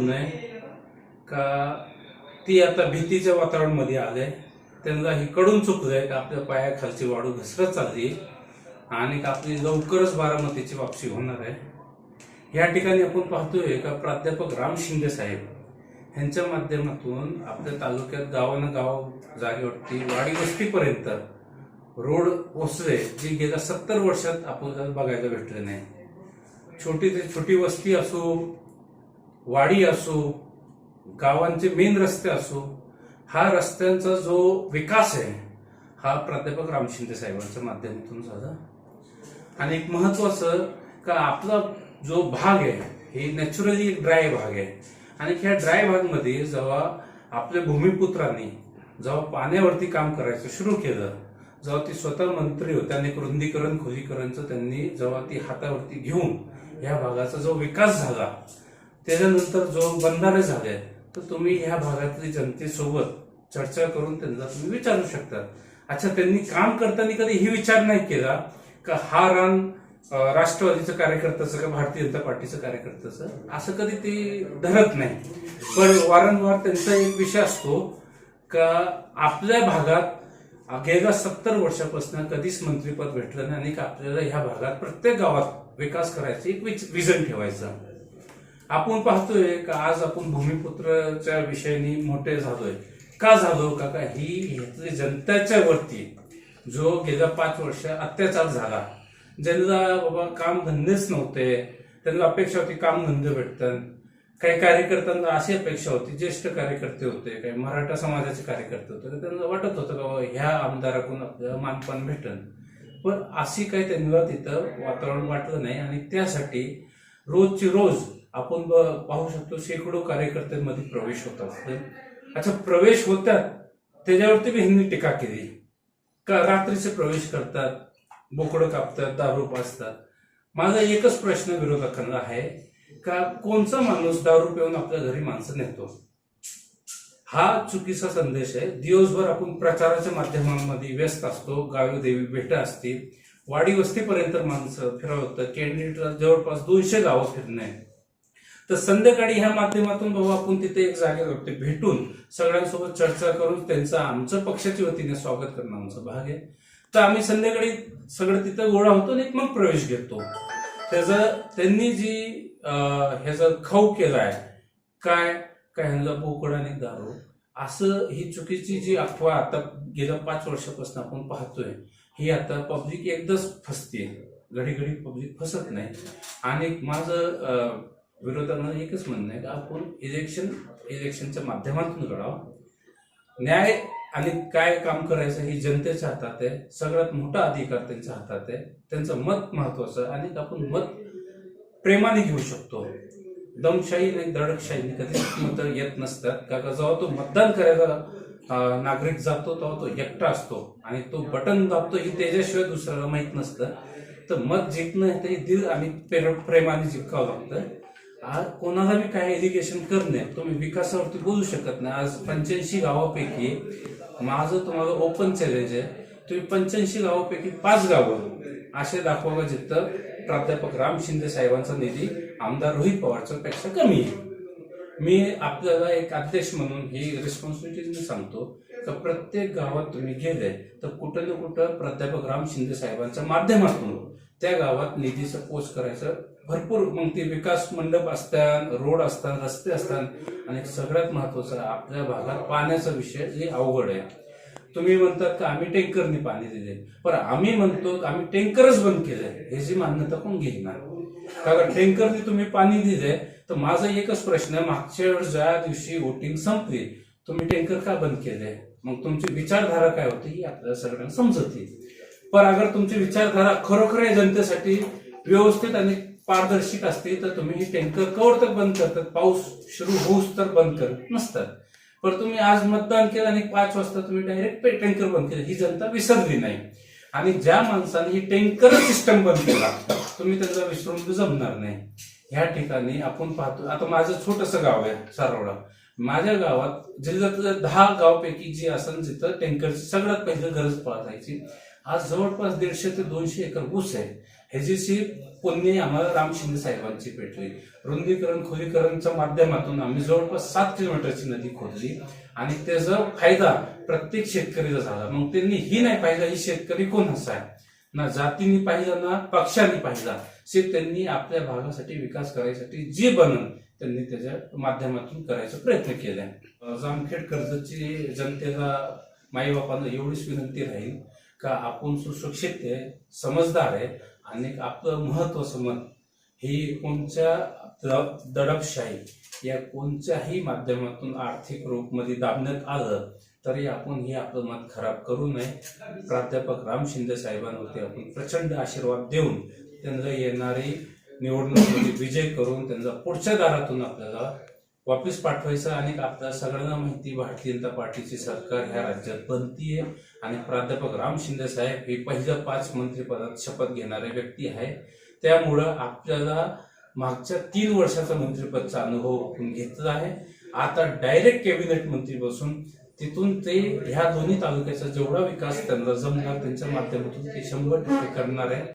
म्हणणं आहे का ती आता भीतीच्या वातावरणामध्ये आले त्यांना हे कडून चुकलंय का आपल्या पायाखालची वाढू घसरत चालली आणि आपली लवकरच बारामतीची वापसी होणार आहे? या ठिकाणी आपण पाहतोय का प्राध्यापक राम शिंदे साहेब यांच्या माध्यमातून आपल्या तालुक्यात गावानं गाव जागेवरती वाडी वस्तीपर्यंत रोड पोचले जी गेल्या सत्तर वर्षात आपल्याला बघायला भेटले नाही. छोटी ते छोटी वस्ती असो वाडी असो गावांचे मेन रस्ते असो हा रस्त्यांचा जो विकास आहे हा प्राध्यापक राम शिंदे साहेबांच्या माध्यमातून झाला. आणि एक महत्वाचं का आपला जो भाग आहे हे नॅचरली एक ड्राय भाग आहे. आणि ह्या ड्राय भागमध्ये जेव्हा आपल्या भूमिपुत्रांनी जेव्हा पाण्यावरती काम करायचं सुरू केलं जेव्हा ती स्वतः मंत्री होते आणि एक रुंदीकरण खोलीकरणचं त्यांनी जेव्हा ती हातावरती घेऊन ह्या भागाचा जो विकास झाला त्याच्यानंतर जो बंधारे झाले तर तुम्ही ह्या भागातली जनतेसोबत चर्चा करून त्यांना तुम्ही विचारू शकता. अच्छा त्यांनी काम करताना कधी हे विचार नाही केला का हा रान राष्ट्रवादीचं कार्यकर्त्याचं का भारतीय जनता पार्टीचं कार्यकर्त्याचं असं? कधी ते धरत नाही. पण वारंवार त्यांचा एक विषय असतो का आपल्या भागात गेल्या सत्तर वर्षापासून कधीच मंत्रीपद भेटलं नाही आणि आपल्याला ह्या भागात प्रत्येक गावात विकास करायचा एक विजन ठेवायचं. आपण पाहतोय का आज आपण भूमिपुत्राच्या विषयाने मोठे झालोय. का झालो काका? ही इथली जनतेच्या वरती जो गेल्या पाच वर्ष अत्याचार झाला. ज्यांना बाबा काम धंदेच नव्हते त्यांना अपेक्षा होती काम धंदे भेटतात. काही कार्यकर्त्यांना अशी अपेक्षा होती ज्येष्ठ कार्यकर्ते होते काही मराठा समाजाचे कार्यकर्ते होते. तर त्यांना वाटत होतं का बाबा ह्या आमदाराकडून आपल्याला मानपान भेटल पण अशी काही त्यांना तिथं वातावरण वाटलं नाही आणि त्यासाठी रोजची रोज आपण पाहू शकतो शेकडो कार्यकर्त्यांमध्ये प्रवेश होतात अच्छा प्रवेश होतात त्याच्यावरती बी ह्यांनी टीका केली. का रात्रीचे प्रवेश करतात बोकडं कापतात दारू पाजतात? माझा एकच प्रश्न विरोधकांना आहे का कोणचा माणूस दारू पिऊन आपल्या घरी माणसं नेतो? हा चुकीचा संदेश आहे. दिवसभर आपण प्रचाराच्या माध्यमांमध्ये व्यस्त असतो गावी देवी भेटा असतील. वाडी वस्तीपर्यंत माणसं फिरवतं कॅन्डिडेट जवळपास दोनशे गावं फिरणे. तर संध्याकाळी ह्या माध्यमातून बाबा आपण तिथे एक जागेवरती भेटून सगळ्यांसोबत चर्चा करून त्यांचं आमचं पक्षाच्या वतीने स्वागत करणं आमचा भाग आहे. तर आम्ही संध्याकाळी सगळं तिथं गोळा होतो आणि एक मग प्रवेश घेतो. त्याचं त्यांनी जी ह्याचा खाऊ आहे काय काय ह्यांना बोकड आणि दारू असं ही चुकीची जी अफवा आता गेल्या पाच वर्षापासून आपण पाहतोय ही आता पब्लिक एकदाच फसते घडी घडी पब्लिक फसत नाही. आणि माझं विरोधकांना एकच म्हणणं आहे की आपण इलेक्शन इलेक्शनच्या माध्यमातून लढावं. न्याय आणि काय काम करायचं हे जनतेच्या हातात आहे सगळ्यात मोठा अधिकार त्यांच्या हातात आहे. त्यांचं मत महत्वाचं आहे आणि आपण मत प्रेमाने घेऊ शकतो. दमशाही नाही दडकशाही कधीच मत येत नसतात. का जेव्हा तो मतदान करायला नागरिक जातो तेव्हा तो एकटा असतो आणि तो बटन दाबतो ही त्याच्याशिवाय दुसऱ्याला माहीत नसतं. तर मत जिंकणं ते दिल आणि प्रे- प्रेमाने जिंकावं लागतं. आज कोणाला बी काय एज्युकेशन करणे तुम्ही विकासावरती बोलू शकत नाही. आज पंच्याऐंशी गावापैकी माझं तुम्हाला ओपन चॅलेंज आहे. तुम्ही पंच्याऐंशी गावापैकी पाच गावं असे दाखवा जिथं प्राध्यापक राम शिंदे साहेबांचा निधी आमदार रोहित पवारच्या पेक्षा कमी आहे. मी आपल्याला एक अध्यक्ष म्हणून ही रिस्पॉन्सिबिलिटी सांगतो तर प्रत्येक गावात तुम्ही गेले तर कुठं ना कुठं प्राध्यापक राम शिंदे साहेबांच्या माध्यमातून त्या गावात निधीचं पोच करायचं भरपूर मग ते विकास मंडप असतात रोड असतात रस्ते असतात. आणि सगळ्यात महत्वाचं आपल्या भागात पाण्याचा विषय हे अवघड आहे. तुम्ही म्हणतात का आम्ही टँकरने पाणी दिले पण आम्ही म्हणतो आम्ही टँकरच बंद केलंय. ह्याची मान्यता कोण घेणार? कारण टँकरने तुम्ही पाणी दिले तर माझा एकच प्रश्न आहे मागच्या वेळेस ज्या दिवशी वोटिंग संपली. तुम्ही टँकर का बंद केले मग तुमची विचारधारा काय होती ही आपल्याला सगळ्यांना समजत. येईल पण अगर तुमची विचारधारा खरोखर या जनतेसाठी व्यवस्थित आणि पारदर्शक असते तर तुम्ही ही टँकर कवर तर बंद करतात पाऊस सुरू होऊस तर बंद करत नसतात पण तुम्ही आज मतदान केलं आणि पाच वाजता तुम्ही डायरेक्ट टँकर बंद केलं ही जनता विसरली नाही. आणि ज्या माणसाने ही टँकर सिस्टम बंद केला तुम्ही त्यांना विसरून जमणार नाही. ह्या ठिकाणी आपण पाहतो आता माझं छोटस गाव आहे सारोडा माझ्या गावात जिल्ह्यातल्या दहा गावपैकी जी असेल जिथं टँकरची सगळ्यात पहिली गरज पाळायची. आज जवळपास दीडशे ते दोनशे एकर ऊस आहे. ह्याची पुण्य आम्हाला राम शिंदे साहेबांची भेटली रुंदीकरण खोलीकरणच्या माध्यमातून आम्ही जवळपास सात किलोमीटरची नदी खोदली आणि त्याचा फायदा प्रत्येक शेतकरीचा झाला. मग त्यांनी ही नाही पाहिजे ही शेतकरी कोण असा आहे? ना जातीने पाहिला ना पक्षाने पाहिला. से त्यांनी आपल्या भागासाठी विकास करायसाठी जे बनन त्यांनी त्याच्या माध्यमातून करायचा प्रयत्न केलाय. जामखेड कर्जची जनतेला माईबापांना एवढीच विनंती राहील का आपण सुशिक्षित आहे समजदार आहे आणि आपलं महत्त्व समज ही कोणत्या दडपशाही या कोणत्याही माध्यमातून आर्थिक रूपमध्ये दाबण्यात आलं तरी आपण हे आपलं मत खराब करू नये. प्राध्यापक राम शिंदे साहेबांवरती आपण प्रचंड आशीर्वाद देऊन त्यांना येणारी निवडणुकीमध्ये विजय करून त्यांचा पुढच्या दारातून आपल्याला वापस पाठवायचं आणि आपल्या सगळ्यांना माहिती भारतीय जनता पार्टीची सरकार ह्या राज्यात बनतीये आणि प्राध्यापक राम शिंदे साहेब हे पहिल्या पाच मंत्रिपदात शपथ घेणारे व्यक्ती आहे त्यामुळं आपल्याला मागच्या तीन वर्षाचा मंत्रिपदचा अनुभव आपण घेतला आहे. आता डायरेक्ट कॅबिनेट मंत्री बसून तिथून ते ह्या दोन्ही तालुक्याचा जेवढा विकास त्यांना जमणार त्यांच्या माध्यमातून ते शंभर टक्के करणार आहे.